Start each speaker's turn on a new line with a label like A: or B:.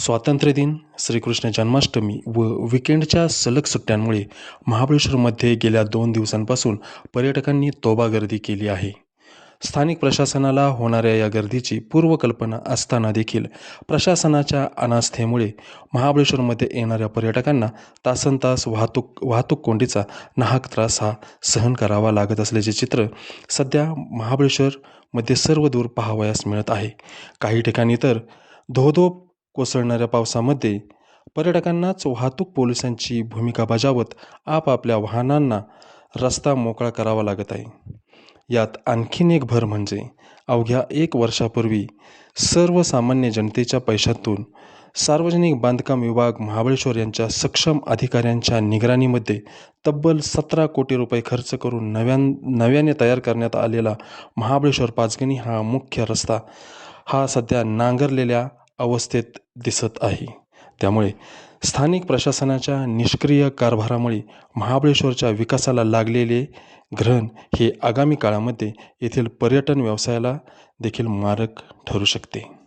A: स्वातंत्र्यदिन श्रीकृष्ण जन्माष्टमी व विकेंडच्या सलग सुट्ट्यांमुळे महाबळेश्वरमध्ये गेल्या दोन दिवसांपासून पर्यटकांनी तोबा गर्दी केली आहे. स्थानिक प्रशासनाला होणाऱ्या या गर्दीची पूर्वकल्पना असताना देखील प्रशासनाच्या अनास्थेमुळे महाबळेश्वरमध्ये येणाऱ्या पर्यटकांना तासन तास वाहतूक वाहतूक कोंडीचा नाहक त्रास हा सहन करावा लागत असल्याचे चित्र सध्या महाबळेश्वरमध्ये सर्व दूर पाहावयास मिळत आहे. काही ठिकाणी तर धोधो कोसळणाऱ्या पावसामध्ये पर्यटकांनाच वाहतूक पोलिसांची भूमिका बजावत आपापल्या वाहनांना रस्ता मोकळा करावा लागत आहे. यात आणखीन एक भर म्हणजे अवघ्या एक वर्षापूर्वी सर्वसामान्य जनतेच्या पैशातून सार्वजनिक बांधकाम विभाग महाबळेश्वर यांच्या सक्षम अधिकाऱ्यांच्या निगराणीमध्ये तब्बल सतरा कोटी रुपये खर्च करून नव्यान नव्याने तयार करण्यात आलेला महाबळेश्वर पाचगणी हा मुख्य रस्ता. हा सध्या नांगरलेल्या अवस्थेत दिसत आहे. त्यामुळे स्थानिक प्रशासनाच्या निष्क्रिय कारभारामुळे महाबळेश्वरच्या विकासाला लागलेले ग्रहण हे आगामी काळामध्ये येथील पर्यटन व्यवसायाला देखील मारक ठरू शकते.